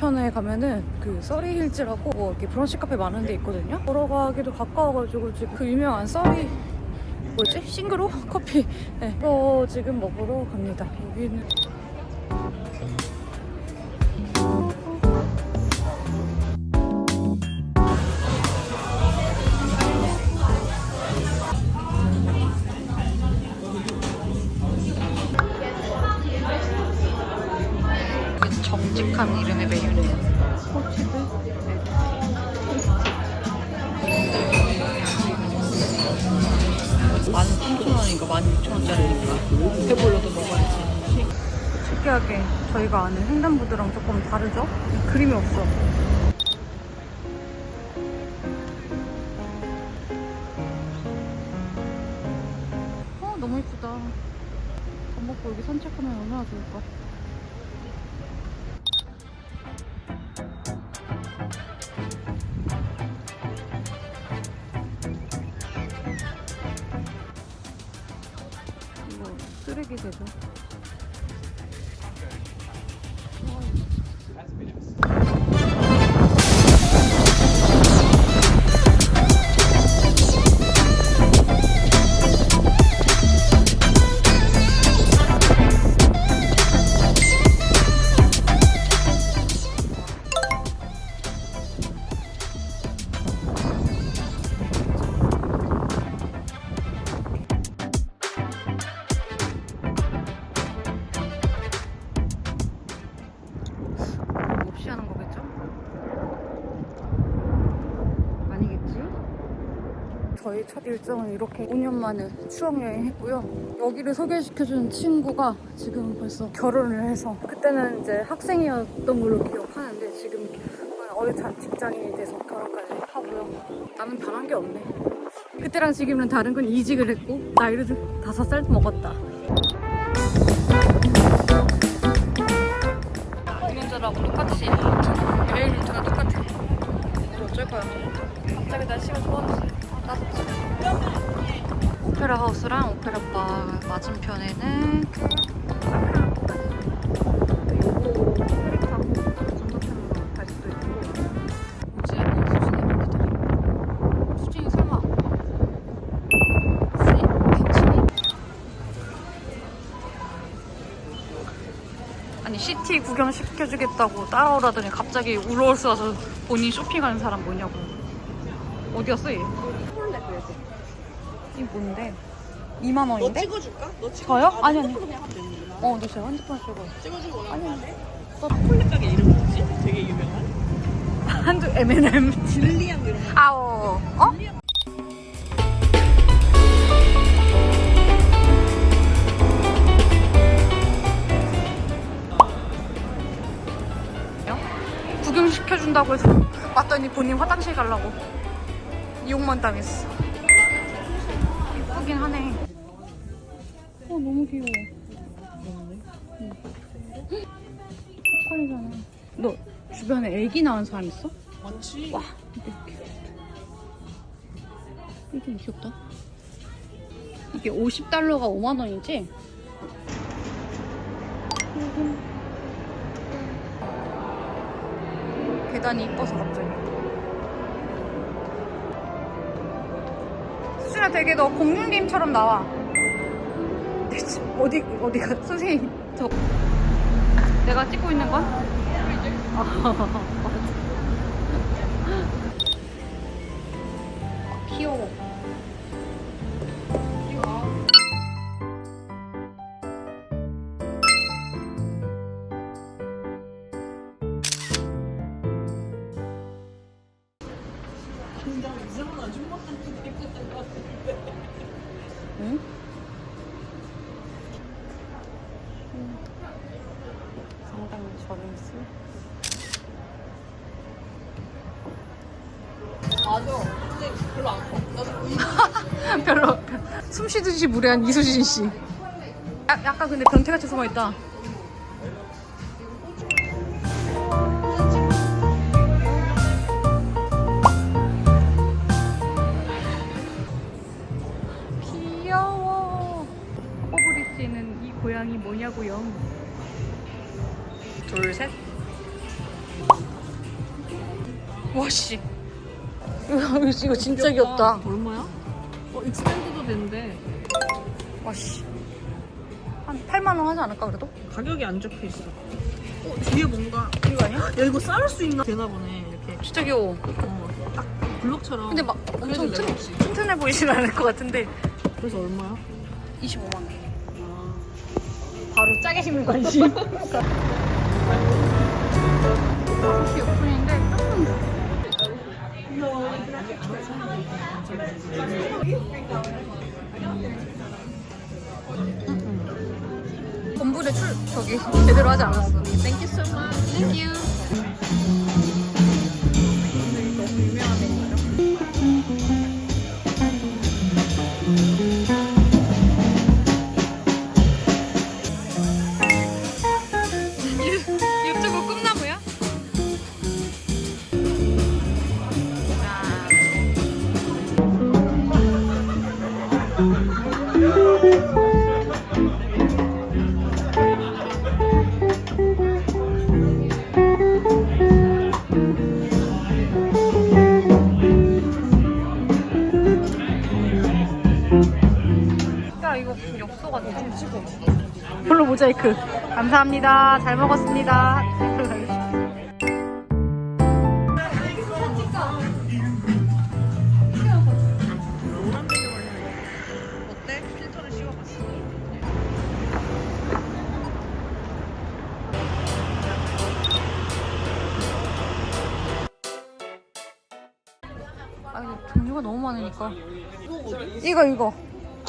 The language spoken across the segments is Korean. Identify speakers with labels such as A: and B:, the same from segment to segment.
A: 건너편에 가면은 그 써리 힐즈라고 뭐 이렇게 브런치 카페 많은 데 있거든요. 걸어가기도 가까워가지고 지금 그 유명한 써리 뭐지? 싱그로 커피. 네, 그거 지금 먹으러 갑니다. 여기는 그 정직한 이 저희가 아는 횡단보도랑 조금 다르죠? 그림이 없어. 어 너무 예쁘다. 밥 먹고 여기 산책하면 얼마나 좋을까? 이거 쓰레기 대죠. 저희 첫 일정은 이렇게 5년 만에 수학여행 했고요. 여기를 소개시켜준 친구가 지금 벌써 결혼을 해서 그때는 이제 학생이었던 걸로 기억하는데 지금 자- 직장인이 돼서 결혼까지 하고요. 나는 변한 게 없네. 그때랑 지금은 다른 건 이직을 했고 나이를 다섯 살 먹었다. 운전자라고 똑같이 여행 루트가 똑같아. 우리 어쩔 거야. 갑자기 날씨가 좋아졌어. 오페라 하우스랑 오페라 바 맞은편에는? 아니 시티 구경 시켜주겠다고 따라오라더니 갑자기 울어올 수 와서 본인 쇼핑하는 사람 뭐냐고 어디 갔어 얘? 이 뭔데? 2만
B: 너
A: 원인데?
B: 찍어줄까? 너 찍어.
A: 저요? 아니, 아니.
B: 핸드폰 그냥 하면 되는구나.
A: 어, 너 제가 핸드폰 쓰고
B: 찍어주고
A: 아니,
B: 오면
A: 아니.
B: 돼. 초콜릿 가게 이름 뭐지? 되게 유명한.
A: 한두 M&M
B: 딜리안 이런 거.
A: 아오 어? 구경시켜준다고 해서 왔더니 본인 화장실 가려고 이용만 당했어 이쁘긴 하네 어 너무 귀여워 응. 초콜릿이잖아 너 주변에 애기 낳은 사람 있어?
B: 많지.
A: 와 이게 귀엽다 이게 귀엽다 이게 50달러가 5만 원이지? 계단이 이뻐서 갑자기 수진아 되게 너 공룡 게임처럼 나와 어디 어디가 선생님 저 내가 찍고 있는 건? 아 맞아 귀여워. 쉬듯이 무례한 이수진 씨. 야, 약간 근데 변태같이 숨어 있다. 귀여워. 허브리지는 이 고양이 뭐냐고요? 둘, 셋. 와씨 이거, 이거 진짜 귀엽다
B: 얼마야? 어, 익스텐드 도 되는데
A: 와씨 한 8만 원 하지 않을까 그래도?
B: 가격이 안 적혀 있어. 어, 뒤에 뭔가
A: 이거 아니야?
B: 야 이거 쌓을 수 있나? 되나 보네 이렇게.
A: 진짜 귀여워
B: 어, 딱 블록처럼.
A: 근데 막 엄청 튼. 튼튼해 보이진 않을 것 같은데
B: 그래서 얼마야?
A: 25만 원
B: 아,
A: 바로 짜게 심는 관심 커피 오픈인데 조금 건물에 출 저기 제대로 하지 않았어. So much. Thank you. 별로 모자이크. 감사합니다. 잘 먹었습니다.
B: 어때? 필터를 씌워봤어.
A: 아 이거 종류가 너무 많으니까.
B: 이거
A: 이거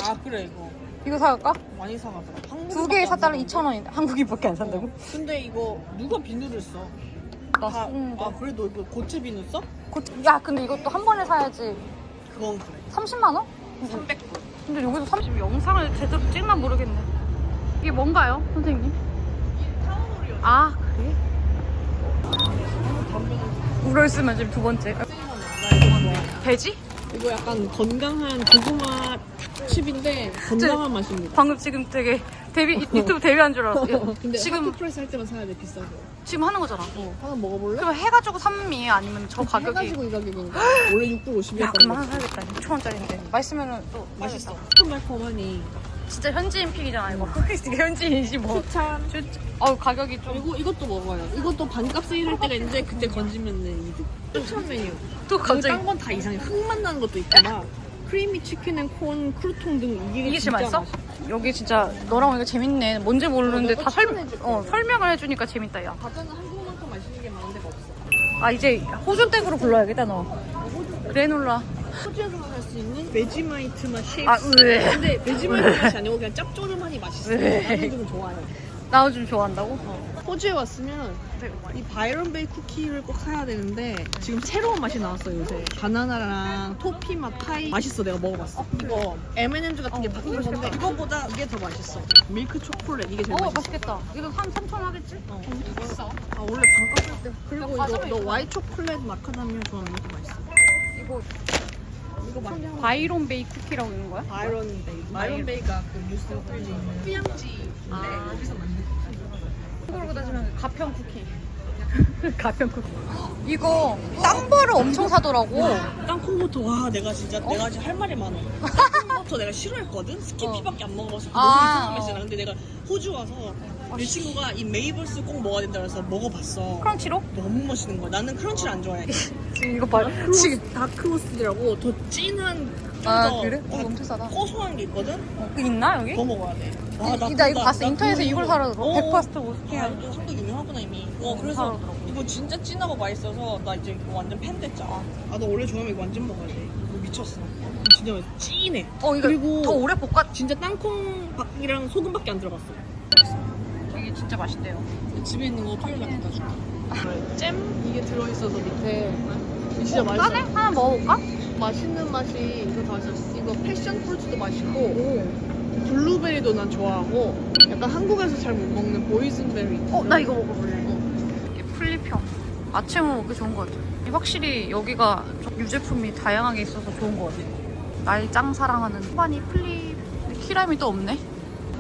B: 아 그래 이거
A: 이거 사갈까?
B: 많이 사가더라.
A: 두 개에 사달라 2천 원인데 한국인밖에 안 산다고?
B: 근데 이거 누가 비누를 써?
A: 나
B: 다,
A: 쓰는
B: 아
A: 거.
B: 그래 너 이거 고체 비누 써?
A: 고- 야 근데 이것도 한 번에 사야지
B: 그건 그래.
A: 30만 원?
B: 300불.
A: 근데 여기서 30 영상을 제대로 찍나 모르겠네. 이게 뭔가요, 선생님? 아 그래? 우럴 쓰면 지금 두 번째. 돼지?
B: 이거 약간 건강한 고구마 칩인데 건강한 맛입니다.
A: 방금 지금 되게 데뷔 유튜브 데뷔한 줄 알았어.
B: 근데
A: 지금
B: 하프프레스 할 때만 사야 돼 비싸서.
A: 지금 하는 거잖아.
B: 어, 하나 먹어볼래?
A: 그럼 해가지고 3미 아니면 저 가격이.
B: 해가지고 이 가격인가? 원래 650이었던
A: 야 그럼
B: 거.
A: 하나 사야겠다. 6천 원짜리인데 맛있으면은 또
B: 맛있어.
A: 사야겠다.
B: 달콤하니.
A: 진짜 현지인 픽이잖아 이거. 이게 현지인이지 뭐.
B: 추천.
A: 진짜. 어 가격이 좀.
B: 그리고 이것도 먹어요. 이것도 반값 세일할 때가 있는데 그때 건지면 이득. 추천 메뉴.
A: 또 갑자기
B: 딴건 다 이상해. 흙맛 나는 것도 있잖아. 크리미 치킨 앤콘 크루통 등 이게,
A: 이게 제일 맛있어? 여기 진짜 너랑 오니까 재밌네. 뭔지 모르는데 다 설, 어, 설명을 해주니까 재밌다, 야.
B: 과자는 한국만큼 맛있는 게 많은 데가 없어.
A: 아, 이제 호준댁으로 불러야겠다, 너. 그래놀라.
B: 호주에서만 할 수 있는 베지마이트 맛 쉐이프.
A: 아, 으
B: 근데 베지마이트 맛이 아니고 그냥 짭조름하니 맛있어.
A: 네.
B: 나는 좀 좋아해.
A: 나도 좀 좋아한다고?
B: 호주에 왔으면 이 바이런 베이 쿠키를 꼭 사야 되는데 지금 새로운 맛이 나왔어 요새 바나나랑 토피 맛 파이 맛있어 내가 먹어봤어 이거 M&M's 같은 게
A: 어,
B: 바뀐 건데 이거보다 이게 더 맛있어 밀크 초콜릿 이게 제일
A: 어,
B: 맛있어
A: 맛있겠다. 이거 한 3천 원 하겠지?
B: 어.
A: 비싸.
B: 아 원래 반값 할때 그리고
A: 야,
B: 이거 너 와이 초콜릿 마카다미아 좋아하는 것도 맛있어
A: 이거
B: 이거 맛있어
A: 바이론 베이 쿠키라고 있는 거야?
B: 바이런 베이 바이런 베이가 그 뉴스 뿌리지 있는 휴양지
A: 아.
B: 네, 여기서 만든
A: 한국으로 따지면 가평 쿠키. 가평 쿠키. 이거 땅벌을 엄청 사더라고.
B: 땅콩버터 와 내가 진짜
A: 어?
B: 내가 지금 할 말이 많아 땅콩버터 내가 싫어했거든 스키피밖에 안 먹어봐서 너무
A: 아,
B: 이상한
A: 어.
B: 맛이잖아 근데 내가 호주 와서 내 친구가 이 메이블스 꼭 먹어야 된다 그래서 먹어봤어
A: 크런치로?
B: 너무 맛있는 거야 나는 크런치를 안 좋아해
A: 지금 이거 봐. 지금.
B: 다크로스라고 더 진한
A: 아,
B: 좀더
A: 그래? 어, 엄청 싸다.
B: 고소한 게 있거든
A: 어, 그거 있나, 여기?
B: 더 먹어야 돼
A: 이-
B: 와,
A: 나 이거 봤어.
B: 나
A: 인터넷에
B: 그거
A: 이걸. 사러 들어.
B: 어.
A: 백파스트 오스키.
B: 아, 이거 한국 유명하구나 이미 어 그래서
A: 사러 들어가고.
B: 이거 진짜 진하고 맛있어서 나 이제 이거 완전 팬 됐잖아 아 너 원래 좋아하면 이거 완전 먹어야 돼 이거 미쳤어 진짜 맛있어. 진해
A: 어, 이거
B: 그리고
A: 더 오래 볶아.
B: 진짜 땅콩이랑 소금밖에 안 들어갔어
A: 이게 진짜 맛있대요.
B: 집에 있는 거날 갖다 줄게 잼 이게 들어있어서 밑에 진짜
A: 어,
B: 맛있어
A: 싸네? 하나 먹어볼까?
B: 맛있는 맛이 이거 다 이거 패션 프루츠도 맛있고 블루베리도 난 좋아하고 약간 한국에서 잘 못 먹는 보이즌베리
A: 어, 나 이거 먹어볼래. 이게 플리평. 아침에 먹기 좋은 것 같아. 확실히 여기가 좀 유제품이 다양하게 있어서 좋은 것 같아. 날짱 사랑하는 플리 키람이 또 없네.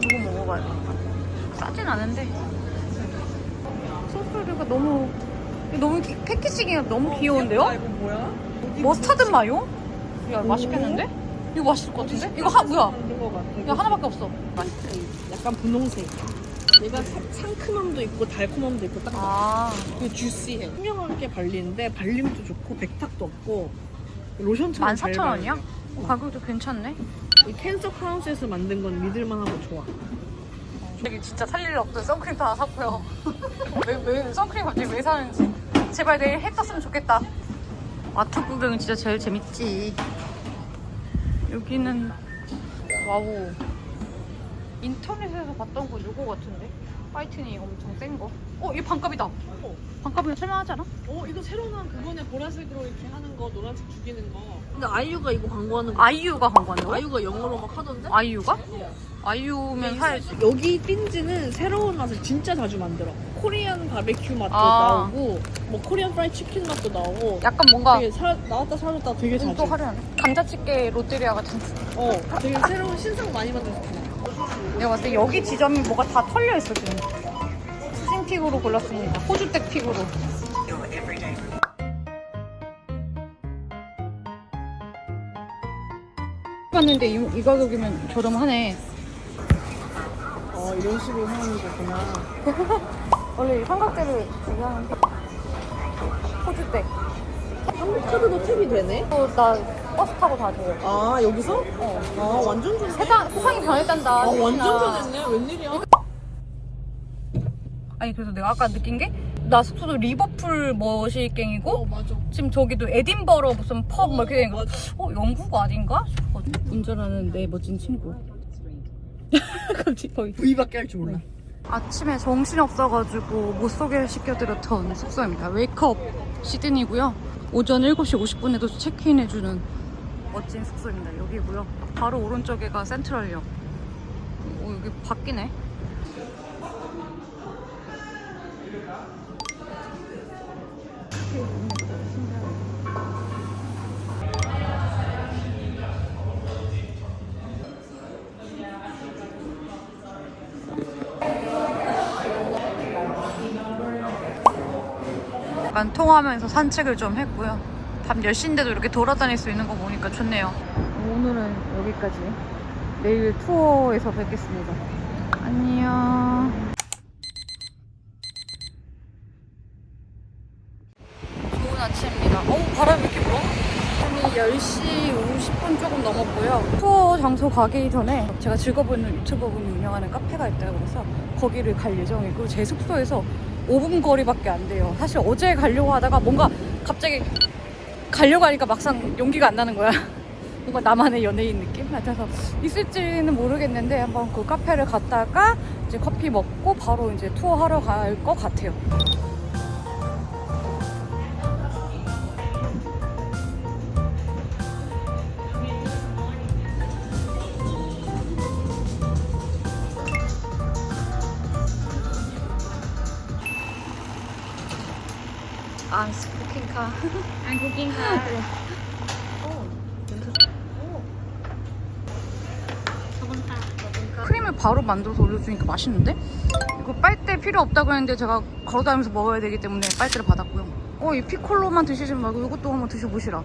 A: 이거 먹어봐요. 싸진 않은데. 소스류가 너무 너무 기- 패키징이 너무 귀여운데요?
B: 아, 이거 뭐야?
A: 머스타드 마요? 야 맛있겠는데? 이거 맛있을 것 같은데? 이거 하 뭐야?
B: 만든 것 같아.
A: 이거 하나밖에 없어. 맛있어.
B: 약간 분홍색. 얘가 사- 상큼함도 있고 달콤함도 있고 딱아그 주시해. 투명하게 발리는데 발림도 좋고 백탁도 없고 로션처럼 잘
A: 14,000원이야? 어, 가격도 괜찮네.
B: 이 캔서 크라운스에서 만든 건 믿을만하고 좋아.
A: 여기 진짜 살일 없어요. 선크림 다 샀고요. 왜, 왜 선크림 갑자기 왜 사는지. 제발 내일 해 떴으면 좋겠다. 아트 구경은 진짜 제일 재밌지. 여기는 와우. 인터넷에서 봤던 거 이거 같은데? 화이트닝 엄청 센 거. 어, 이게 반값이다. 반값이면 쓸만하지 않아?
B: 어 이거 새로 나온 그거네 보라색으로 이렇게 하는 거 노란색 죽이는 거. 근데 아이유가 이거 광고하는 거.
A: 아이유가 광고한다고?
B: 아이유가 영어로 막 하던데?
A: 아이유가? 아이유면 사야지.
B: 여기 띵즈는 새로운 맛을 진짜 자주 만들어. 코리안 바베큐 맛도
A: 아.
B: 나오고, 뭐 코리안 프라이 치킨 맛도 나오고.
A: 약간 뭔가
B: 되게 사, 나왔다 사라졌다 되게 자주.
A: 또 화려하네. 감자찌개 롯데리아 같은.
B: 어, 되게 새로운 신상 많이 만들었어.
A: 내가 봤을 때 여기 지점이 뭐가 다 털려 있어 지금. 수진픽으로 골랐습니다. 호주댁 픽으로. 봤는데 이, 이 가격이면 저렴하네.
B: 어, 이런 식으로 하는 거구나.
A: 원래 이 삼각대를 얘기하는데 호주댁.
B: 한국 카드도 탭이 되네?
A: 어, 나 버스 타고 다 돼요.
B: 아, 여기서?
A: 어.
B: 아, 완전 좋네.
A: 세상, 세상이 변했단다.
B: 아, 완전. 변했네. 웬일이야?
A: 아니 그래서 내가 아까 느낀 게 나 숙소도 리버풀 머시갱이고
B: 어, 맞아.
A: 지금 저기도 에딘버러 무슨 펍뭐 이렇게 된 거.
B: 맞아.
A: 어 영국 아닌가? 싶거든. 운전하는 내 멋진 친구. 갑자기 거의.
B: V밖에 할 줄 몰라.
A: 아침에 정신 없어가지고 못 소개시켜드렸던 숙소입니다. 웨이크업 시드니고요. 오전 7시 50분에도 체크인해주는 멋진 숙소입니다. 여기고요. 바로 오른쪽에가 센트럴역. 오, 여기 바뀌네. 약간 통화하면서 산책을 좀 했고요. 밤 10시인데도 이렇게 돌아다닐 수 있는 거 보니까 좋네요. 오늘은 여기까지. 내일 투어에서 뵙겠습니다. 안녕. 좋은 아침입니다. 어우, 바람이 이렇게 불어? 지금이 10시 50분 조금 넘었고요. 투어 장소 가기 전에 제가 즐거보이는 유튜버분이 운영하는 카페가 있다고 그래서 거기를 갈 예정이고 제 숙소에서 5분 거리밖에 안 돼요. 사실 어제 가려고 하다가 뭔가 갑자기 가려고 하니까 막상 용기가 안 나는 거야. 뭔가 나만의 연예인 느낌? 같아서 있을지는 모르겠는데 한번 그 카페를 갔다가 이제 커피 먹고 바로 이제 투어하러 갈 것 같아요. 아, 스쿠킹카.
C: 한국인가?
A: 크림을 바로 만들어서 올려주니까 맛있는데? 이거 빨대 필요 없다고 했는데 제가 걸어다니면서 먹어야 되기 때문에 빨대를 받았고요. 어, 이 피콜로만 드시지 말고 이것도 한번 드셔보시라.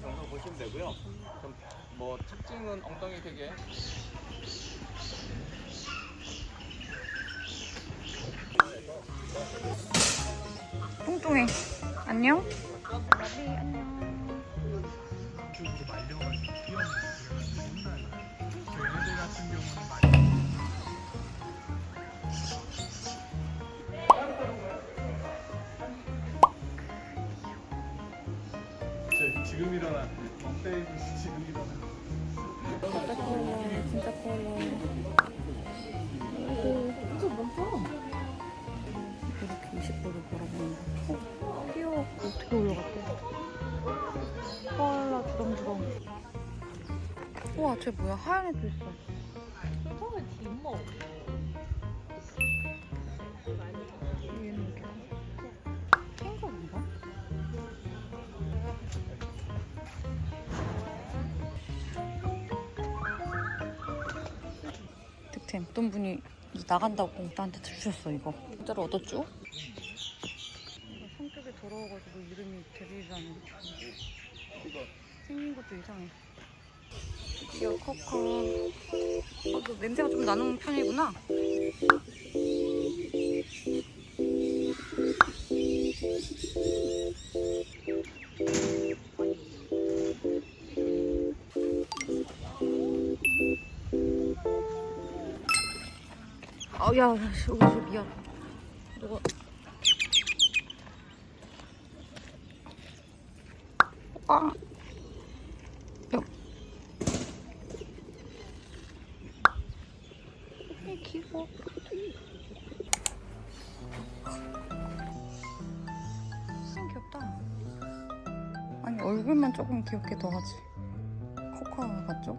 D: 정도 보시면 되고요. 그럼 뭐 특징은 엉덩이 되게
A: 안녕?
D: 지금 일어나 지금 일어나
A: 진짜 커요. 진짜 커요. 이렇게 20도를 걸어보는 거. 어. 어떻게 올라갔대? 헐라, 주렁주렁. 우와, 쟤 뭐야? 하얀 애도 있어.
B: 처음에 뒷머.
A: 얘는 이렇게. 캥거루인가? 득템. 어떤 분이 나간다고 나한테 주셨어 이거 진짜로 얻었죠? 성격이 더러워가지고 이름이 데뷔라는 생긴 것도 이상해. 귀여워 코카 어, 너 냄새가 좀 나는 편이구나. 아, 야, 야, 씨, 여기 좀 미안. 이거. 아. 야. 이 귀여워. 참 귀엽다. 아니, 얼굴만 조금 귀엽게 더 하지. 코카 같죠?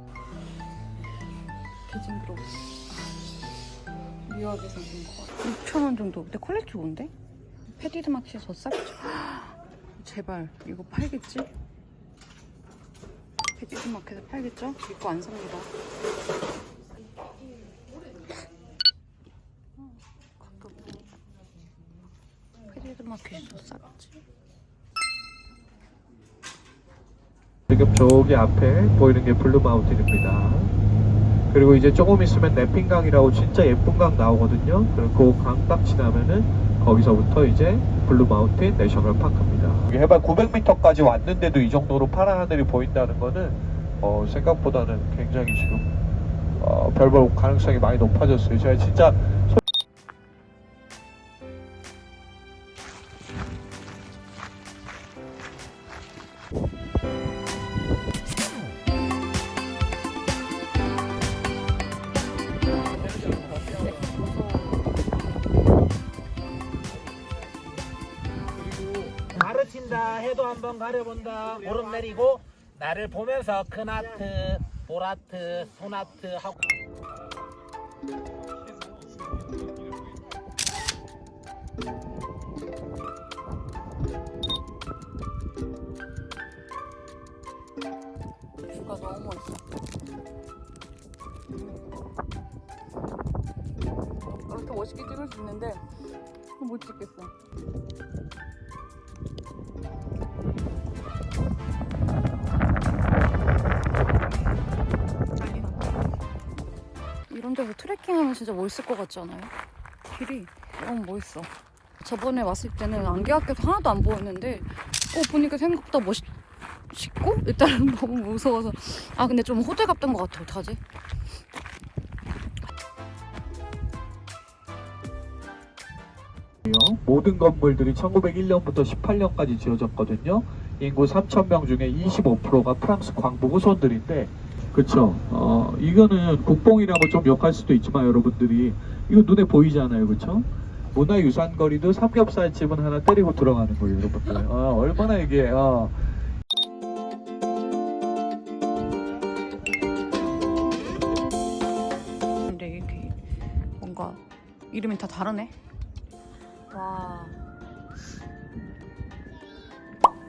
A: 개징그러워. 묘하게 생긴 거. 6,000원 정도. 근데 퀄리티 좋은데? 페디드 마켓에서 싸겠죠? 제발 이거 팔겠지? 페디드 마켓에 팔겠죠? 이거 안 삽니다. 어, 가끔 페디드 마켓에서 싸겠지?
C: 지금 저기 앞에 보이는 게 블루 마운틴입니다. 그리고 이제 조금 있으면 내핑강이라고 진짜 예쁜 강 나오거든요. 그리고 그 강 딱 지나면은 거기서부터 이제 블루 마운틴 내셔널 파크입니다. 해발 900m까지 왔는데도 이 정도로 파란 하늘이 보인다는 거는 어, 생각보다는 굉장히 지금 어, 별볼 가능성이 많이 높아졌어요. 제가 진짜
E: 가르친다 해도 한번 가려본다 오름 내리고 나를 보면서 큰 하트 보라트 손하트 하고
A: 뷰가 너무 멋있어. 이렇게 멋있게 찍을 수 있는데 못 찍겠어. 이런 데서 트레킹하면 진짜 멋있을 것 같지 않아요? 길이 너무 멋있어. 저번에 왔을 때는 안개학교도 하나도 안 보였는데 어 보니까 생각보다 멋있 싶고 일단은 너무 무서워서 아 근데 좀 호들 갑던 것 같아 어떡하지?
C: 모든 건물들이 1901년부터 18년까지 지어졌거든요. 인구 3,000명 중에 25%가 프랑스 광부 후손들인데, 그쵸? 어, 이거는 국뽕이라고 좀 욕할 수도 있지만 여러분들이 이거 눈에 보이잖아요, 그쵸? 문화유산 거리도 삼겹살 집은 하나 때리고 들어가는 거예요, 여러분들. 어, 얼마나 이게 어,
A: 근데 이게 뭔가 이름이 다 다르네. 와.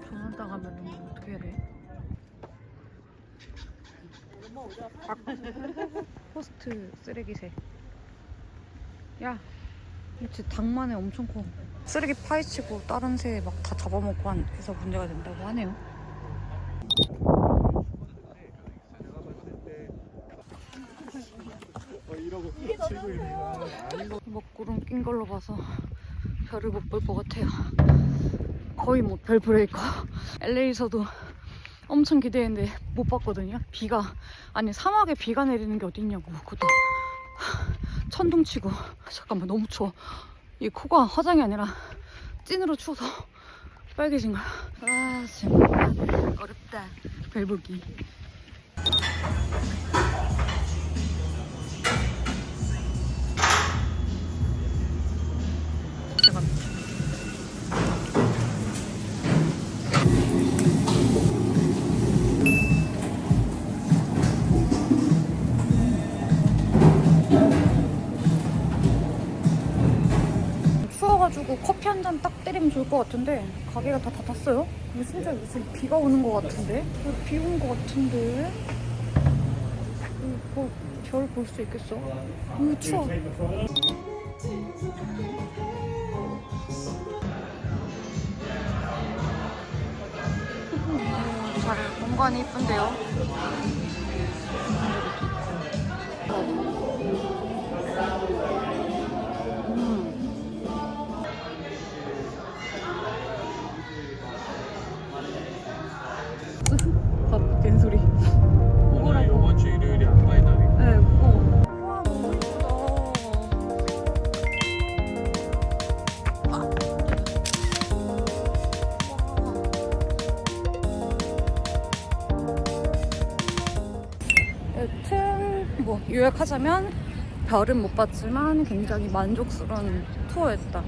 A: 조난당 하면 어떻게 해야 돼? 호스트 쓰레기새. 야, 그렇지 닭만에 엄청 커. 쓰레기 파헤치고 다른 새 막 다 잡아먹고 한 해서 문제가 된다고 하네요. 먹구름 낀 걸로 봐서 별을 못 볼 것 같아요. 거의 뭐 별 브레이커. LA에서도 엄청 기대했는데 못 봤거든요. 비가 아니 사막에 비가 내리는 게 어딨냐고 그것도 천둥 치고 잠깐만 너무 추워. 이 코가 화장이 아니라 찐으로 추워서 빨개진 거야. 아 정말 어렵다. 별 보기. 추워가지고 커피 한 잔 딱 때리면 좋을 것 같은데 가게가 다 닫았어요. 심지어 무슨 비가 오는 것 같은데? 비 오는 것 같은데? 뭐 겨울 볼수 있겠어? 너무 추워. 음, 잘 공간이 이쁜데요. 요약하자면 별은 못 봤지만 굉장히 만족스러운 투어였다.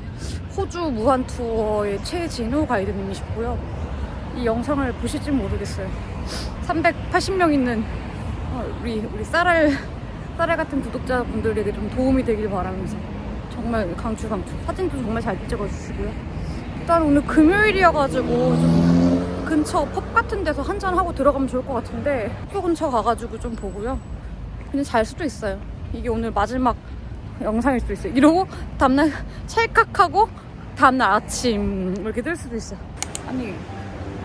A: 호주 무한 투어의 최진우 가이드님이시고요. 이 영상을 보실지 모르겠어요. 380명 있는 어, 우리 우리 쌀알 쌀알 같은 구독자분들에게 좀 도움이 되길 바라면서 정말 강추 강추 사진도 정말 잘 찍어주시고요. 일단 오늘 금요일이어가지고 좀 근처 펍 같은 데서 한잔 하고 들어가면 좋을 것 같은데 학교 근처 가가지고 좀 보고요. 그냥 잘 수도 있어요. 이게 오늘 마지막 영상일 수도 있어요. 이러고 다음날 찰칵하고 다음날 아침 이렇게 뜰 수도 있어요. 아니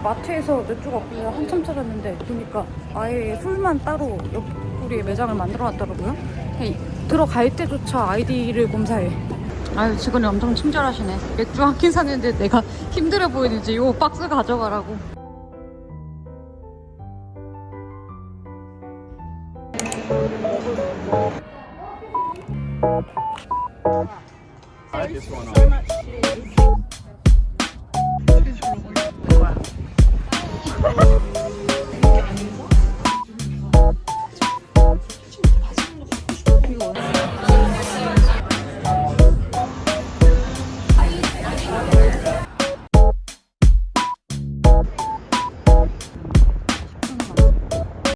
A: 마트에서 맥주가 없길래 한참 찾았는데 보니까 아예 술만 따로 옆구리에 매장을 만들어 놨더라고요. 들어갈 때조차 아이디를 검사해. 아유 직원이 엄청 친절하시네. 맥주 한 캔 샀는데 내가 힘들어 보이는지 요 박스 가져가라고.
D: Oh.